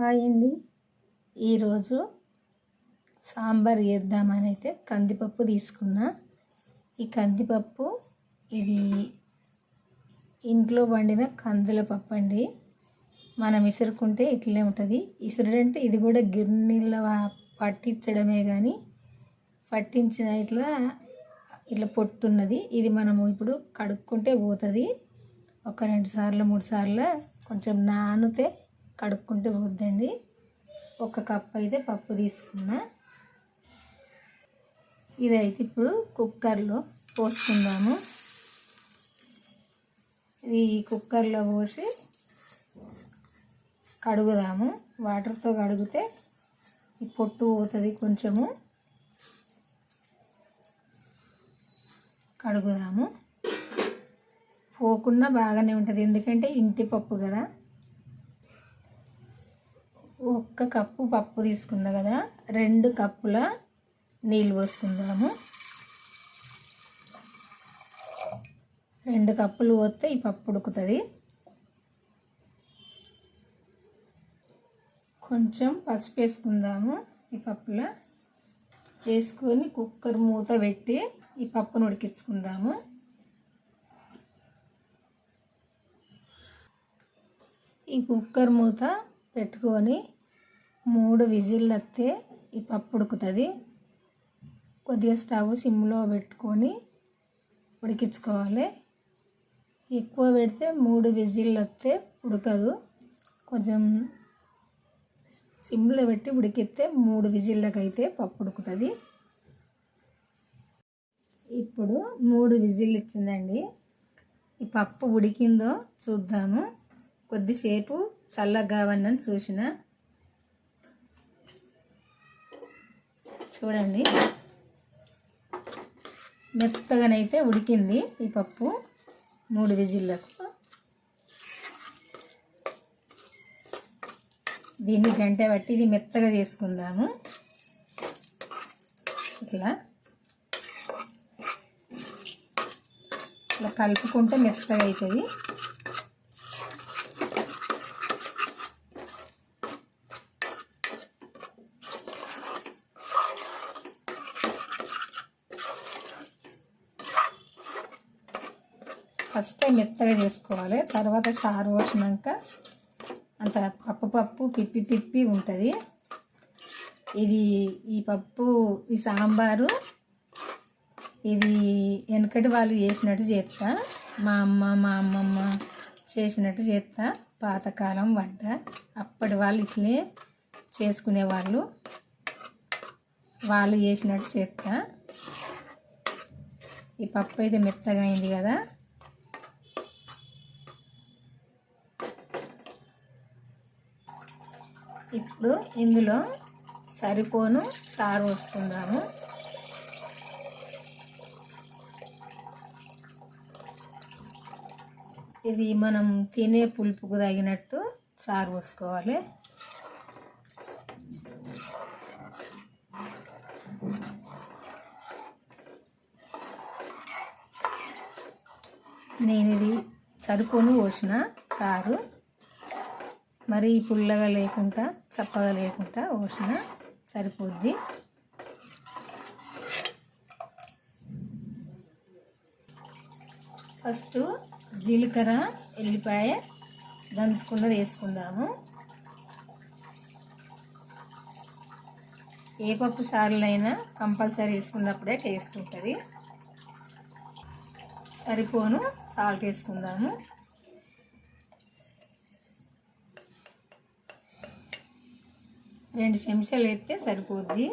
Hi అండి. ఈరోజు సాంబార్ వేద్దామని అయితే కందిపప్పు తీసుకున్నా. ఈ కందిపప్పు ఇది ఇంట్లో వండిన కందుల పప్పు అండి. మనం విసురుకుంటే ఇట్లనే ఉంటుంది. విసురుడంటే ఇది కూడా గిన్నెలో పట్టించడమే కానీ పట్టించిన ఇట్లా ఇట్లా పొట్టున్నది ఇది మనము ఇప్పుడు కడుక్కుంటే పోతుంది. ఒక రెండు సార్లు మూడు సార్లు కొంచెం నానితే కడుక్కుంటే పోద్దండి. ఒక కప్ అయితే పప్పు తీసుకున్నా. ఇదైతే ఇప్పుడు కుక్కర్లో పోసుకుందాము. ఇది కుక్కర్లో పోసి కడుగుదాము. వాటర్తో కడిగితే ఈ పొట్టు పోతుంది కొంచెము. కడుగుదాము. పోకుండా బాగానే ఉంటుంది. ఎందుకంటే ఇంటి పప్పు కదా. ఒక్క కప్పు పప్పు తీసుకున్నా కదా రెండు కప్పుల నీళ్ళు పోసుకుందాము. రెండు కప్పులు పోతే ఈ పప్పు ఉడుకుతుంది. కొంచెం పసుపు వేసుకుందాము ఈ పప్పులో. వేసుకొని కుక్కర్ మూత పెట్టి ఈ పప్పును ఉడికించుకుందాము. ఈ కుక్కర్ మూత పెట్టుకొని మూడు విజిల్లు వస్తే ఈ పప్పు ఉడుకుతుంది. కొద్దిగా స్టవ్ సిమ్లో పెట్టుకొని ఉడికించుకోవాలి. ఎక్కువ పెడితే మూడు విజిల్లు వస్తే ఉడకదు. కొంచెం సిమ్లో పెట్టి ఉడికిస్తే మూడు విజిల్లకైతే పప్పు ఉడుకుతుంది. ఇప్పుడు మూడు విజిల్లు ఇచ్చిందండి. ఈ పప్పు ఉడికిందో చూద్దాము. కొద్దిసేపు చల్లగా కావన్నని చూసిన. చూడండి. మెత్తగానైతే ఉడికింది ఈ పప్పు. మూడు విజిల్లకు. దీన్ని గంట బట్టి ఇది మెత్తగా చేసుకుందాము. ఇట్లా. ఇట్లా కలుపుకుంటే మెత్తగా అవుతుంది ఫస్ట్ మెత్తగా చేసుకోవాలి. తర్వాత చారు పోసినాక అంత పప్పు పప్పు పిప్పి పిప్పి ఉంటుంది. ఇది ఈ పప్పు ఈ సాంబారు ఇది వెనకటి వాళ్ళు చేసినట్టు చేస్తా. మా అమ్మ మా అమ్మమ్మ చేసినట్టు చేస్తా. పాతకాలం వంట. అప్పటి వాళ్ళు ఇట్లే చేసుకునేవాళ్ళు వాళ్ళు చేసినట్టు చేస్తా. ఈ పప్పు అయితే మెత్తగా అయింది కదా. ఇప్పుడు ఇందులో సరిపోను సారు వేసుకుందాము. ఇది మనం తినే పులుపుకు తగినట్టు చారు పోసుకోవాలి నేను ఇది సరిపోను పోసిన చారు. మరీ పుల్లగా లేకుండా చప్పగా లేకుండా పోసిన సరిపోద్ది. ఫస్ట్ జీలకర్ర ఎల్లిపాయ దంచుకున్నది వేసుకుందాము. ఏ పప్పు సార్లైనా కంపల్సరీ వేసుకున్నప్పుడే టేస్ట్ ఉంటుంది. సరిపోను సాల్ట్ వేసుకుందాము. రెండు చెంచాలు వేస్తే సరిపోద్ది.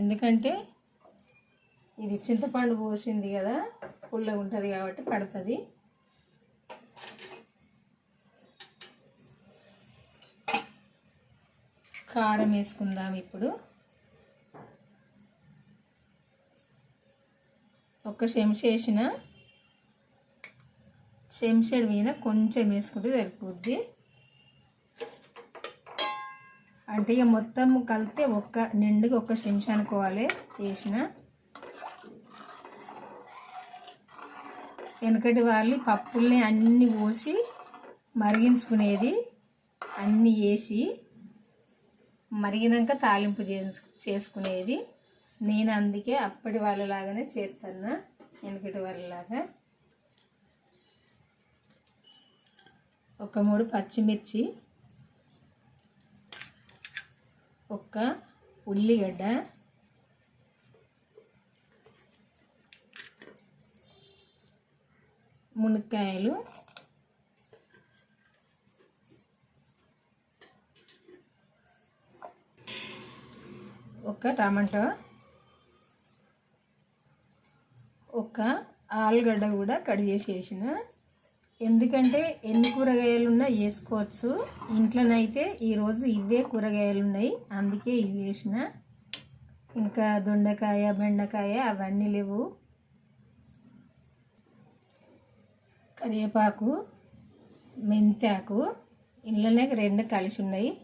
ఎందుకంటే ఇది చింతపండు పోసింది కదా పుల్లగా ఉంటుంది కాబట్టి పడుతుంది. కారం వేసుకుందాం ఇప్పుడు. ఒక చెంచా వేసిన చెంచడి మీద కొంచెం వేసుకుంటే సరిపోద్ది. అంటే ఇక మొత్తం కలిపితే ఒక్క నిండుగా ఒక్క చెంచా అనుకోవాలి వేసిన. వెనకటి వాళ్ళు పప్పుల్ని అన్నీ పోసి మరిగించుకునేది అన్నీ వేసి మరిగినాక తాలింపు చేసుకునేది. నేను అందుకే అప్పటి వాళ్ళలాగానే చేస్తున్నా వెనకటి వాళ్ళలాగా. ఒక మూడు పచ్చిమిర్చి ఒక్క ఉల్లిగడ్డ. మునక్కాయలు. ఒక టమాటో. ఒక ఆలుగడ్డ కూడా కట్ చేసి వేసిన. ఎందుకంటే ఎన్ని కూరగాయలు ఉన్నా వేసుకోవచ్చు. ఇంట్లోనైతే ఈరోజు ఇవే కూరగాయలు ఉన్నాయి అందుకే ఇవి వేసిన. ఇంకా దొండకాయ బెండకాయ అవన్నీ లేవు. కరివేపాకు మెంతాకు ఇళ్ళనే రెండు కలిసి ఉన్నాయి.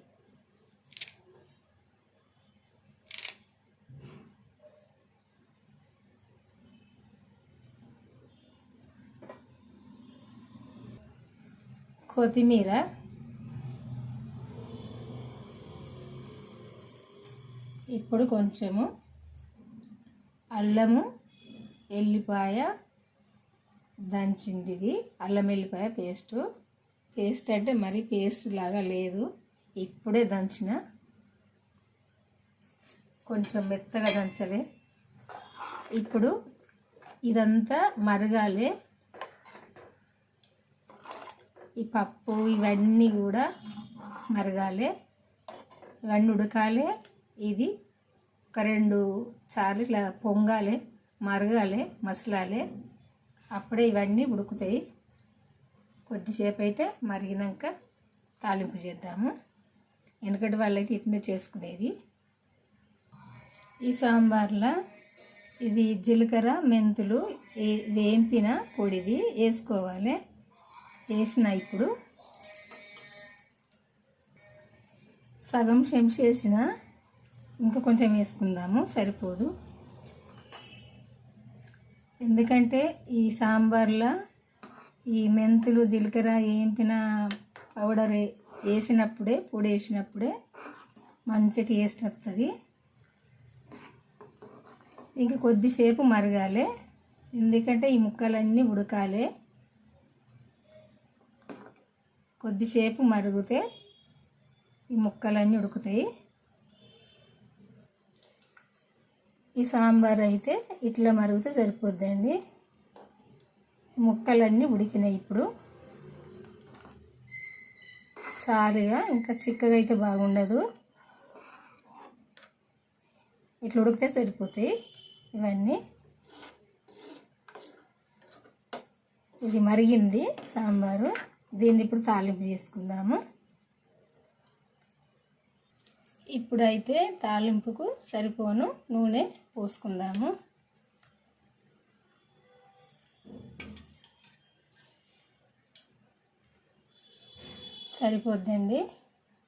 కొత్తిమీర. ఇప్పుడు కొంచెము అల్లము ఎల్లిపాయ దంచింది ఇది. అల్లం ఎల్లిపాయ పేస్టు. పేస్ట్ అంటే మరి పేస్ట్ లాగా లేదు. ఇప్పుడే దంచిన. కొంచెం మెత్తగా దంచలే. ఇప్పుడు ఇదంతా మరగాలి. ఈ పప్పు ఇవన్నీ కూడా మరగాలి. ఇవన్నీ ఉడకాలి. ఇది ఒక రెండు సార్లు ఇట్లా పొంగాలి మరగాలి మసలాలి. అప్పుడే ఇవన్నీ ఉడుకుతాయి. కొద్దిసేపు అయితే మరిగినాక తాలింపు చేద్దాము. వెనకటి వాళ్ళైతే ఇట్నే చేసుకునేది. ఈ సాంబార్లో ఇది జీలకర్ర మెంతులు ఏ- వేంపిన పొడిది వేసుకోవాలి. వేసిన ఇప్పుడు సగం చెంచా వేసిన ఇంకా కొంచెం వేసుకుందాము సరిపోదు. ఎందుకంటే ఈ సాంబార్లో ఈ మెంతులు జీలకర్ర ఏంపిన పౌడర్ వేసినప్పుడే పొడి వేసినప్పుడే మంచి టేస్ట్ వస్తుంది ఇంకా కొద్దిసేపు మరగాలి. ఎందుకంటే ఈ ముక్కలన్నీ ఉడకాలి. కొద్దిసేపు మరిగితే ఈ ముక్కలన్నీ ఉడుకుతాయి. ఈ సాంబార్ అయితే ఇట్లా మరిగితే సరిపోద్దండి. ముక్కలన్నీ ఉడికినాయి ఇప్పుడు. చాలుగా ఇంకా చిక్కగా అయితే బాగుండదు. ఇట్లా ఉడికితే సరిపోతాయి ఇవన్నీ. ఇది మరిగింది సాంబారు. దీన్ని ఇప్పుడు తాలింపు చేసుకుందాము. ఇప్పుడైతే తాలింపుకు సరిపోను నూనె పోసుకుందాము. సరిపోద్దండి.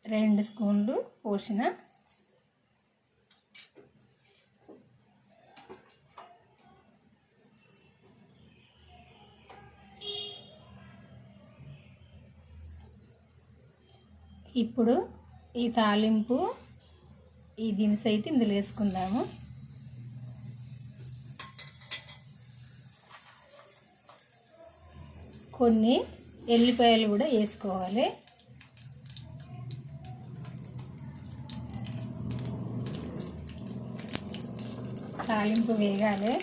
రెండు స్పూన్లు పోసిన ఇప్పుడు ఈ తాలింపు ఈ దినుసు అయితే ఇందులో వేసుకుందాము. కొన్ని ఎల్లిపాయలు కూడా వేసుకోవాలి. తాలింపు వేగాలి.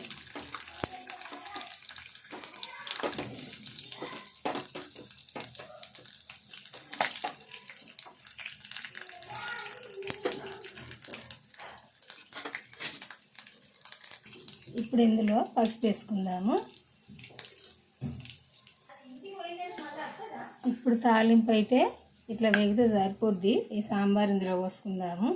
ఇప్పుడు ఇందులో పసుపు వేసుకుందాము. ఇప్పుడు తాలింపు అయితే ఇట్లా వేగితే సరిపోద్ది. ఈ సాంబార్ ఇందులో పోసుకుందాము.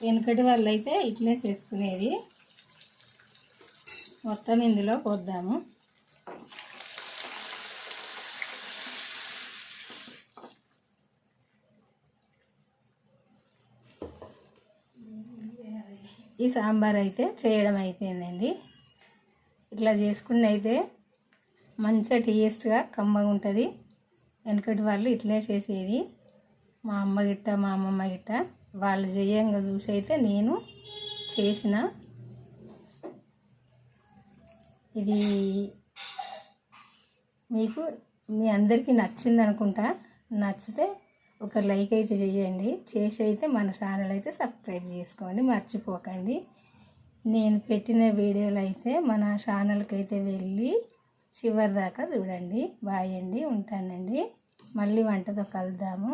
వెనకటి వాళ్ళు అయితే ఇట్లే చేసుకునేది. మొత్తం ఇందులో పోద్దాము. ఈ సాంబార్ అయితే చేయడం అయిపోయిందండి. ఇట్లా చేసుకుని అయితే మంచిగా టేస్ట్గా కమ్మగా ఉంటుంది. వెనకటి వాళ్ళు ఇట్లే చేసేది. మా అమ్మ గిట్ట మా అమ్మమ్మ గిట్ట వాళ్ళు చేయంగా చూసి అయితే నేను చేసిన. ఇది మీకు మీ అందరికీ నచ్చింది అనుకుంటా నచ్చితే ఒక లైక్ అయితే చేయండి. చేసి అయితే మన ఛానల్ అయితే సబ్స్క్రైబ్ చేసుకోండి. మర్చిపోకండి. నేను పెట్టిన వీడియోలు అయితే మన ఛానల్కి అయితే వెళ్ళి చివరి దాకా చూడండి. బాయ్ అండి ఉంటానండి. మళ్ళీ వంటతో కలుద్దాము.